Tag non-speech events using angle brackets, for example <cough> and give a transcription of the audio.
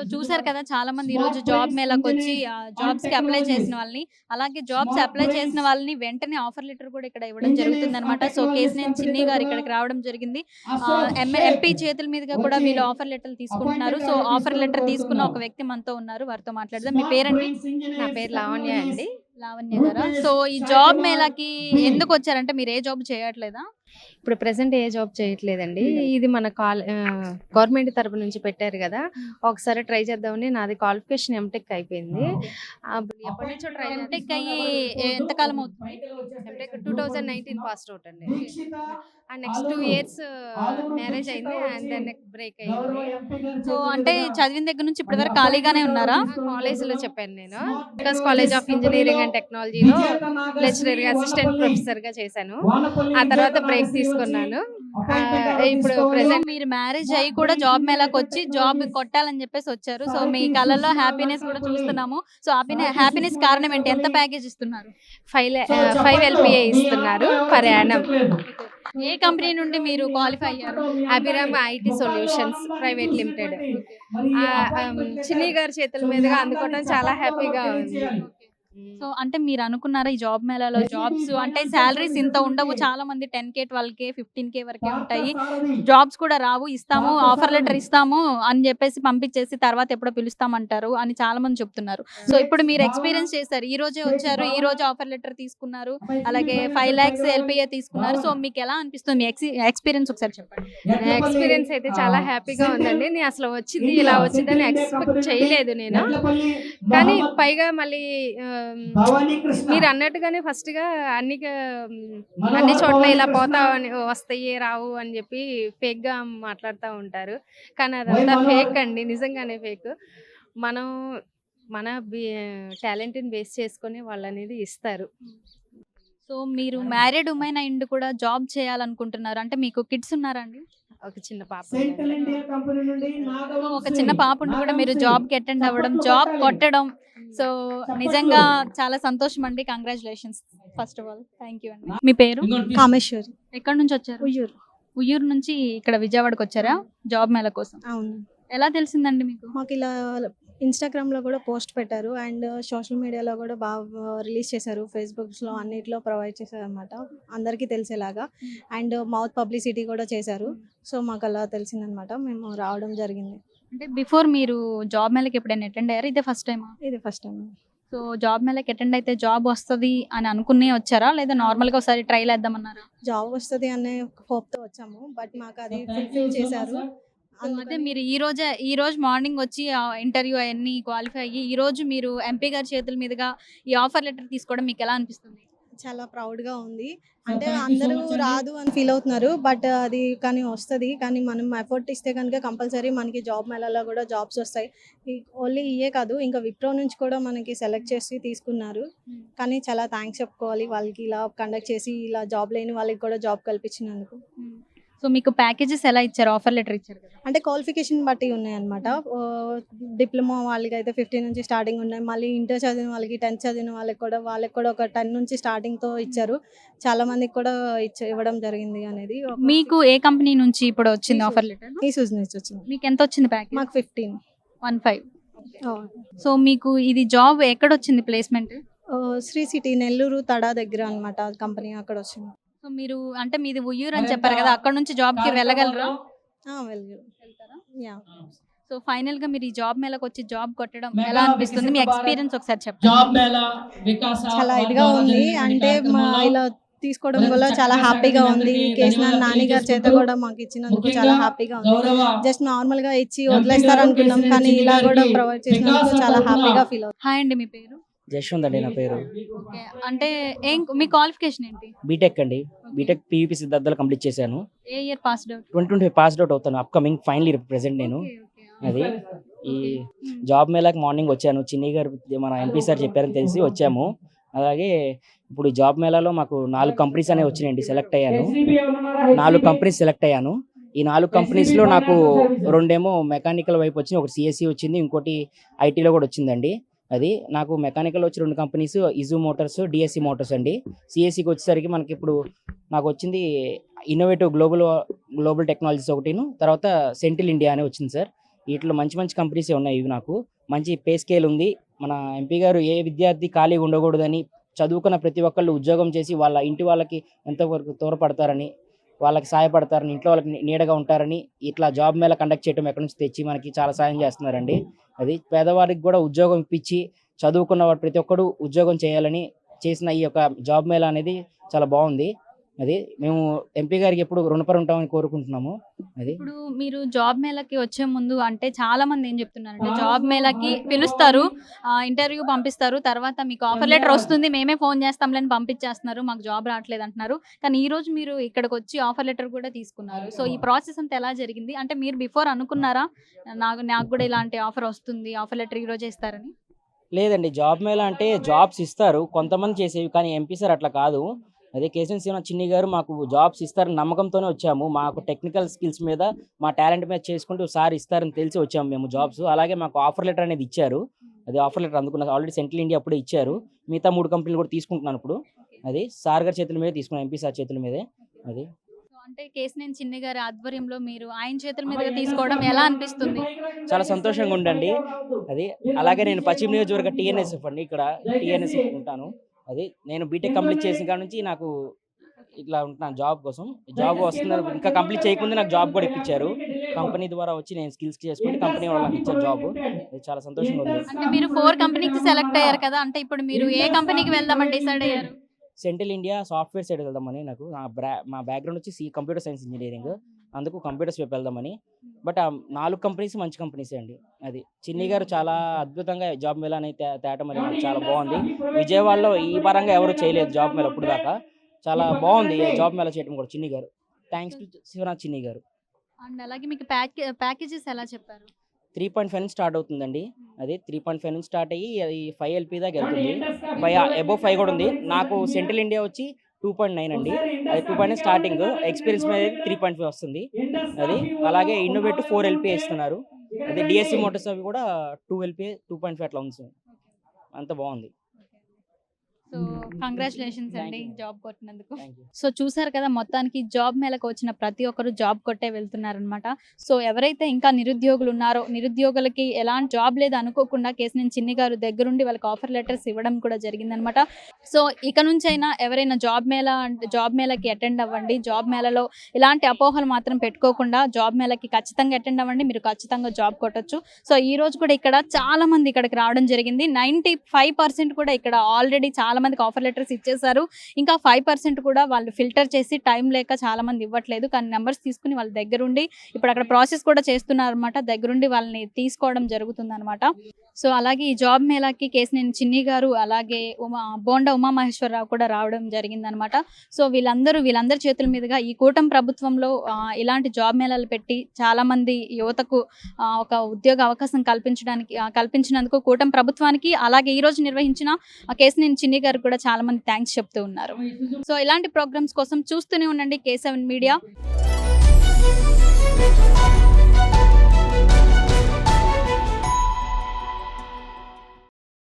So చూసారు కదా చాలా మంది ఈ రోజు జాబ్ మేళకు వచ్చి జాబ్స్కి అప్లై చేసిన వాళ్ళని అలాగే జాబ్స్ అప్లై చేసిన వాళ్ళని వెంటనే ఆఫర్ లెటర్ కూడా ఇక్కడ ఇవ్వడం జరుగుతుంది అనమాట సో కేసినేని చిన్ని గారు ఇక్కడికి రావడం జరిగింది. ఎంపీ చేతుల మీదుగా కూడా వీళ్ళు ఆఫర్ లెటర్ తీసుకుంటున్నారు. సో ఆఫర్ లెటర్ తీసుకున్న ఒక వ్యక్తి మనతో ఉన్నారు. వారితో మాట్లాడదాం. మీ పేరండి? నా పేరు లావణ్య అండి. లావణ్య గారా? సో ఈ జాబ్ మేళకి ఎందుకు వచ్చారంటే మీరు ఏ జాబ్ చేయట్లేదా? ఇప్పుడు ప్రెసెంట్ ఏ జాబ్ చేయట్లేదండి. ఇది మన కాల్ గవర్నమెంట్ తరపు నుంచి పెట్టారు కదా. ఒకసారి ట్రై చేద్దామని నాది క్వాలిఫికేషన్ ఎంటెక్ అయిపోయింది. ఆ, ఎప్పటి నుంచో ట్రై ఎంటెక్ అయ్యి ఎంతకాలం అవుతుంది? MTech two thousand nineteen pass out అండి. ఆ నెక్స్ట్ టూ ఇయర్స్ మ్యారేజ్ అయింది అండ్ దెన్ బ్రేక్ అయింది సో అంటే చదివిన దగ్గర నుంచి ఇప్పటి వరకు ఖాళీగానే ఉన్నారా? కాలేజ్లో చెప్పాను నేను. Because college of engineering and టెక్నాలజీలో లెక్చరర్గా అసిస్టెంట్ ప్రొఫెసర్గా చేశాను. ఆ తర్వాత బ్రేక్ తీసుకున్నాను. ఇప్పుడు ప్రెసెంట్ మీరు మ్యారేజ్ అయ్యి కూడా జాబ్ మేళకు వచ్చి జాబ్ కొట్టాలని చెప్పేసి వచ్చారు. సో మీ కళల్లో హ్యాపీనెస్ <laughs> కూడా చూస్తున్నాము. సో హ్యాపీనెస్ కారణం ఏంటి? ఎంత ప్యాకేజ్ ఇస్తున్నారు? ఫైవ్ ఫైవ్ ఎల్పిఏ ఇస్తున్నారు పర్ యానం ఏ కంపెనీ నుండి మీరు క్వాలిఫై అయ్యారు? Abhiram IT solutions private limited Chinni గారి చేతుల మీదుగా అందుకోవడం చాలా హ్యాపీగా ఉంది. సో అంటే మీరు అనుకున్నారా ఈ జాబ్ మేళాలో జాబ్స్ అంటే శాలరీస్ ఇంత ఉండవు చాలా మంది ten K twelve K fifteen K వరకే ఉంటాయి. జాబ్స్ కూడా రావు ఇస్తాము ఆఫర్ లెటర్ ఇస్తాము అని చెప్పేసి పంపించేసి తర్వాత ఎప్పుడో పిలుస్తామంటారు అని చాలా మంది చెప్తున్నారు సో ఇప్పుడు మీరు ఎక్స్పీరియన్స్ చేశారు ఈ రోజే వచ్చారు ఈ రోజు ఆఫర్ లెటర్ తీసుకున్నారు అలాగే ఫైవ్ లాక్స్ ఎల్పిఏ తీసుకున్నారు. సో మీకు ఎలా అనిపిస్తుంది? మీ ఎక్స్పీరియన్స్ ఒకసారి చెప్పండి. ఎక్స్పీరియన్స్ అయితే చాలా హ్యాపీగా ఉందండి. నేను అసలు వచ్చింది ఇలా వచ్చిందని ఎక్స్పెక్ట్ చేయలేదు నేను. కానీ పైగా మళ్ళీ మీరు అన్నట్టుగానే ఫస్ట్గా అన్ని అన్ని చోట్ల ఇలా పోతావని వస్తాయి రావు అని చెప్పి ఫేక్గా మాట్లాడుతూ ఉంటారు. కానీ అదంతా ఫేక్ అండి నిజంగానే ఫేక్ మనం మన టాలెంట్ని బేస్ చేసుకొని వాళ్ళు అనేది ఇస్తారు. సో మీరు మ్యారీడ్ ఉమెన్ అయిండ్ కూడా జాబ్ చేయాలనుకుంటున్నారు. అంటే మీకు కిడ్స్ ఉన్నారా అండి? ఒక చిన్న పాప సెంట్రల్ ఉందండి. ఇండియా కంపెనీ నుండి నాగవంశీ. ఒక చిన్న పాప ఉండి కూడా మీరు జాబ్కి అటెండ్ అవ్వడం జాబ్ కొట్టడం. సో నిజంగా చాలా సంతోషం అండి. Congratulations first of all thank you అండి. మీ పేరు? కామేశ్వరి. ఎక్కడి నుంచి వచ్చారు? ఉయ్యూరు. ఉయ్యూరు నుంచి ఇక్కడ విజయవాడకి వచ్చారా? జాబ్ మేళ కోసం. అవును. ఎలా తెలిసిందండి మీకు? మాకు ఇలా ఇన్స్టాగ్రామ్లో కూడా పోస్ట్ పెట్టారు. అండ్ సోషల్ మీడియాలో కూడా బాగా రిలీజ్ చేశారు. ఫేస్బుక్స్లో అన్నిట్లో ప్రొవైడ్ చేశారు అనమాట అందరికీ తెలిసేలాగా. అండ్ మౌత్ పబ్లిసిటీ కూడా చేశారు. సో మాకు అలా తెలిసిందనమాట మేము రావడం జరిగింది. అంటే బిఫోర్ మీరు జాబ్ మేళకి ఎప్పుడైనా అటెండ్ అయ్యారు? ఇదే ఫస్ట్ టైమా? ఇది ఫస్ట్ టైం. సో జాబ్ మేళకి అటెండ్ అయితే జాబ్ వస్తది అని అనుకునే వచ్చారా? లేదా నార్మల్గా ఒకసారి ట్రైల్ వేద్దామన్నారా? జాబ్ వస్తుంది అనే హోప్తో వచ్చాము. బట్ మాకు అది ఫుల్ఫిల్ చేశారు. అదే మీరు ఈ రోజే ఈ రోజు మార్నింగ్ వచ్చి ఇంటర్వ్యూ అవన్నీ క్వాలిఫై అయ్యి ఈ రోజు మీరు ఎంపీ గారి చేతుల మీదుగా ఈ ఆఫర్ లెటర్ తీసుకోవడం మీకు ఎలా అనిపిస్తుంది? చాలా ప్రౌడ్గా ఉంది అంటే అందరూ రాదు అని ఫీల్ అవుతున్నారు. బట్ అది కానీ వస్తుంది. కానీ మనం ఎఫర్ట్ ఇస్తే కనుక కంపల్సరీ మనకి జాబ్ మేళాలో కూడా జాబ్స్ వస్తాయి. ఓన్లీ ఇయే కాదు. ఇంకా విప్రో నుంచి కూడా మనకి సెలెక్ట్ చేసి తీసుకున్నారు. కానీ చాలా థ్యాంక్స్ చెప్పుకోవాలి వాళ్ళకి ఇలా కండక్ట్ చేసి ఇలా జాబ్ లేని వాళ్ళకి కూడా జాబ్ కల్పించినందుకు. సో మీకు ప్యాకేజెస్ ఎలా ఇచ్చారు? ఆఫర్ లెటర్ ఇచ్చారు కదా. అంటే క్వాలిఫికేషన్ బట్టి ఉన్నాయన్నమాట. డిప్లొమా వాళ్ళకి అయితే ఫిఫ్టీన్ నుంచి స్టార్టింగ్ ఉన్నాయి. మళ్ళీ ఇంటర్ చదివిన వాళ్ళకి టెన్త్ చదివిన వాళ్ళకి కూడా వాళ్ళకి కూడా ఒక టెన్ నుంచి starting తో ఇచ్చారు. చాలా మందికి కూడా ఇచ్చ ఇవ్వడం జరిగింది అనేది మీకు ఏ కంపెనీ నుంచి ఇప్పుడు వచ్చింది ఆఫర్ లెటర్ ఈ సూజ్ నుంచి వచ్చింది. మీకు ఎంత వచ్చింది ప్యాకేజ్ మాకు ఫిఫ్టీన్ వన్ ఫైవ్ సో మీకు ఇది జాబ్ ఎక్కడ వచ్చింది ప్లేస్మెంట్ శ్రీ సిటీ నెల్లూరు తడా దగ్గర అన్నమాట కంపెనీ అక్కడ వచ్చింది. సో మీరు అంటే మీది ఉయ్యూరు అని చెప్పారు కదా అక్కడ నుంచి జాబ్కి వెళ్ళగలరా? యా. సో ఫైనల్గా మీరు ఈ జాబ్ మేళకు వచ్చి జాబ్ కొట్టడం ఎలా అనిపిస్తుంది? మీ ఎక్స్పీరియన్స్ ఒకసారి చెప్పండి. జాబ్ మేళ వికాస చాలా ఇదిగా ఉంది. అంటే మా ఇలా తీసుకోవడం వల్ల చాలా హ్యాపీగా ఉంది. కేసీఆర్ నాని గారి చేత కూడా మాకు ఇచ్చినందుకు చాలా హ్యాపీగా ఉంది. జస్ట్ నార్మల్గా ఇచ్చి వదిలేస్తారు అనుకున్నాం కానీ ఇలా కూడా ప్రొవైడ్ చేసినందుకు చాలా హ్యాపీగా ఫీల్ అవుతుంది. హాయ్ అండి మీ పేరు? జశ్వంత్ అండి నా పేరు. అంటే ఏం మీ క్వాలిఫికేషన్ ఏంటి? బీటెక్ అండి. బీటెక్ పీవీపీ సిద్ధార్థలో కంప్లీట్ చేశాను. ఏ year passed out? Twenty twenty passed out అవుతాను. అప్కమింగ్ ఫైనల్ ఇయర్ ప్రెసెంట్ నేను అది. ఈ జాబ్ మేళకి మార్నింగ్ వచ్చాను. చిన్ని గారు మన ఎంపీ సార్ చెప్పారని తెలిసి వచ్చాము. అలాగే ఇప్పుడు జాబ్ మేళాలో మాకు నాలుగు కంపెనీస్ అనేవి వచ్చినాయండి. సెలెక్ట్ అయ్యాను. నాలుగు కంపెనీస్ సెలెక్ట్ అయ్యాను. ఈ నాలుగు కంపెనీస్లో నాకు రెండేమో మెకానికల్ వైపు వచ్చింది ఒకటి సిఎస్సి వచ్చింది. ఇంకోటి ఐటీలో కూడా వచ్చిందండి. అది నాకు మెకానికల్ వచ్చి రెండు companies Isuzu Motors DSC Motors అండి. సిఎస్సికి వచ్చేసరికి మనకి ఇప్పుడు నాకు వచ్చింది ఇన్నోవేటివ్ గ్లోబల్ గ్లోబల్ టెక్నాలజీస్ ఒకటిను తర్వాత సెంట్రల్ ఇండియా అని వచ్చింది సార్. వీటిలో మంచి మంచి కంపెనీసే ఉన్నాయి ఇవి నాకు. మంచి పే స్కేల్ ఉంది. మన ఎంపీ గారు ఏ విద్యార్థి ఖాళీగా ఉండకూడదని చదువుకున్న ప్రతి ఒక్కళ్ళు ఉద్యోగం చేసి వాళ్ళ ఇంటి వాళ్ళకి ఎంతవరకు తోడ్పడతారని వాళ్ళకి సహాయపడతారని ఇంట్లో వాళ్ళకి నీడగా ఉంటారని ఇట్లా జాబ్ మేళ కండక్ట్ చేయడం ఎక్కడి నుంచి తెచ్చి మనకి చాలా సాయం చేస్తున్నారండి. అది పేదవారికి కూడా ఉద్యోగం ఇప్పించి చదువుకున్న ప్రతి ఒక్కరు ఉద్యోగం చేయాలని చేసిన ఈ యొక్క జాబ్ మేళ అనేది చాలా బాగుంది. అది మేము ఎంపీ గారికి ఎప్పుడు రుణపడి ఉంటామని కోరుకుంటున్నాము. అది. ఇప్పుడు మీరు జాబ్ మేళకి వచ్చే ముందు అంటే చాలా మంది ఏం చెప్తున్నారంటే జాబ్ మేళకి పిలుస్తారు ఇంటర్వ్యూ పంపిస్తారు తర్వాత మీకు ఆఫర్ లెటర్ వస్తుంది మేమే ఫోన్ చేస్తాంలేని పంపించేస్తున్నారు మాకు జాబ్ రావట్లేదు అంటున్నారు కానీ ఈ రోజు మీరు ఇక్కడికి వచ్చి ఆఫర్ లెటర్ కూడా తీసుకున్నారు. సో ఈ ప్రాసెస్ అంతా ఎలా జరిగింది? అంటే మీరు బిఫోర్ అనుకున్నారా? నాకు నాకు కూడా ఇలాంటి ఆఫర్ వస్తుంది ఆఫర్ లెటర్ ఈ రోజు ఇస్తారని? లేదండి జాబ్ మేళ అంటే జాబ్స్ ఇస్తారు కొంతమంది చేసేవి కానీ ఎంపీ సార్ అట్లా కాదు. అదే కేసీఎన్ శ్రీనివాస్ చిన్ని గారు మాకు జాబ్స్ ఇస్తారని నమ్మకంతోనే వచ్చాము. మాకు టెక్నికల్ స్కిల్స్ మీద మా టాలెంట్ మీద చేసుకుంటూ సార్ ఇస్తారని తెలిసి వచ్చాము మేము జాబ్స్. అలాగే మాకు ఆఫర్ లెటర్ అనేది ఇచ్చారు. అది ఆఫర్ లెటర్ అందుకున్న ఆల్రెడీ సెంట్రల్ ఇండియా అప్పుడే ఇచ్చారు. మిగతా మూడు కంపెనీలు కూడా తీసుకుంటున్నాను ఇప్పుడు. అది సార్ గారి చేతుల మీద తీసుకున్నాను ఎంపీ సార్ చేతుల మీదే. అది. అంటే కేసినేని చిన్ని గారి ఆధ్వర్యంలో మీరు ఆయన చేతుల మీదుగా తీసుకోవడం ఎలా అనిపిస్తుంది? చాలా సంతోషంగా ఉండండి అది అలాగే నేను పశ్చిమ నియోజకవర్గ టీఎన్ఎస్ఎఫ్ అండి. ఇక్కడ టీఎన్ఎస్ఎఫ్ ఉంటాను. అది నేను బీటెక్ కంప్లీట్ చేసిన కాడ నుంచి నాకు ఇట్లా ఉంటున్నాను జాబ్ కోసం. జాబ్ వస్తున్నారు ఇంకా కంప్లీట్ చేయకుండా నాకు జాబ్ కూడా ఇప్పించారు. కంపెనీ ద్వారా వచ్చి నేను స్కిల్స్ చేసుకుంటే కంపెనీ వాళ్ళకి ఇచ్చారు జాబ్ అది చాలా సంతోషంగా ఉంది. అంటే మీరు ఫోర్ కంపెనీకి సెలెక్ట్ అయ్యారు కదా అంటే ఇప్పుడు మీరు ఏ కంపెనీకి వెళ్దామని డిసైడ్ అయ్యారు? సెంట్రల్ ఇండియా సాఫ్ట్వేర్ సైడ్ వెళ్దామని నాకు నా బ్రా మా బ్యాక్గ్రౌండ్ వచ్చి సి కంప్యూటర్ సైన్స్ ఇంజనీరింగ్ అందుకు కంప్యూటర్స్ వైపు వెళ్దామని. బట్ ఆ నాలుగు కంపెనీస్ మంచి కంపెనీసే అండి. అది చిన్ని గారు చాలా అద్భుతంగా జాబ్ మేళ అనేది తే- తేటం అనేది చాలా బాగుంది. విజయవాడలో ఈ పరంగా ఎవరు చేయలేదు జాబ్ మేళ ఇప్పుడు దాకా చాలా బాగుంది జాబ్ మేళ చేయడం కూడా చిన్ని గారు. థ్యాంక్స్ టు శివనాథ్ చిన్ని గారు. అండ్ అలాగే మీకు ప్యాకే ప్యాకేజెస్ ఎలా చెప్పారు? త్రీ పాయింట్ ఫైవ్ నుంచి స్టార్ట్ అవుతుందండి. అది త్రీ పాయింట్ ఫైవ్ నుంచి స్టార్ట్ అయ్యి అది ఫైవ్ ఎల్పీ దాకా వెళ్తుంది. ఫైవ్ అబోవ్ ఫైవ్ కూడా ఉంది. నాకు సెంట్రల్ ఇండియా వచ్చి టూ పాయింట్ నైన్ అండి. అది టూ పాయింట్ స్టార్టింగ్ ఎక్స్పీరియన్స్ మీద త్రీ పాయింట్ ఫైవ్ వస్తుంది. అది అలాగే ఇన్నోవేట్ ఫోర్ ఎల్పీ ఇస్తున్నారు అది డిఎస్సి మోటార్స్ అవి కూడా two LP two point five అట్లా ఉంది అంత బాగుంది. సో కంగ్రాచులేషన్స్ అండి. జాబ్ కొట్టినందుకు. సో చూసారు కదా మొత్తానికి జాబ్ మేళకు వచ్చిన ప్రతి ఒక్కరు జాబ్ కొట్టే వెళ్తున్నారనమాట సో ఎవరైతే ఇంకా నిరుద్యోగులు ఉన్నారో నిరుద్యోగులకి ఎలాంటి జాబ్ లేదు అనుకోకుండా కేసినేని చిన్ని గారు దగ్గరుండి వాళ్ళకి ఆఫర్ లెటర్స్ ఇవ్వడం కూడా జరిగిందనమాట సో ఇక నుంచైనా ఎవరైనా జాబ్ మేళ అంటే జాబ్ మేళకి అటెండ్ అవ్వండి. జాబ్ మేళలో ఇలాంటి అపోహలు మాత్రం పెట్టుకోకుండా జాబ్ మేళకి ఖచ్చితంగా అటెండ్ అవ్వండి. మీరు ఖచ్చితంగా జాబ్ కొట్టొచ్చు. సో ఈ రోజు కూడా ఇక్కడ చాలా మంది ఇక్కడికి రావడం జరిగింది. నైంటీ ఫైవ్ పర్సెంట్ కూడా ఇక్కడ ఆల్రెడీ చాలా మందికి ఆఫర్ లెటర్స్ ఇచ్చేసారు ఇంకా ఫైవ్ పర్సెంట్ కూడా వాళ్ళు ఫిల్టర్ చేసి టైం లేక చాలా మంది ఇవ్వట్లేదు. కానీ నెంబర్స్ తీసుకుని వాళ్ళ దగ్గరుండి ఇప్పుడు అక్కడ ప్రాసెస్ కూడా చేస్తున్నారు అనమాట దగ్గరుండి వాళ్ళని తీసుకోవడం జరుగుతుంది అనమాట సో అలాగే ఈ జాబ్ మేళాకి నేను చిన్ని గారు అలాగే ఉమా బోండా ఉమామహేశ్వరరావు కూడా రావడం జరిగిందనమాట సో వీళ్ళందరూ వీళ్ళందరి చేతుల మీదుగా ఈ కూటమి ప్రభుత్వంలో ఇలాంటి జాబ్ మేళాలు పెట్టి చాలా మంది యువతకు ఒక ఉద్యోగ అవకాశం కల్పించడానికి కల్పించినందుకు కూటమి ప్రభుత్వానికి అలాగే ఈ రోజు నిర్వహించిన కేసు నేను చిన్ని గారు కూడా చాలా మంది థ్యాంక్స్ చెప్తూ ఉన్నారు. సో ఇలాంటి ప్రోగ్రామ్స్ కోసం చూస్తూనే ఉండండి కే మీడియా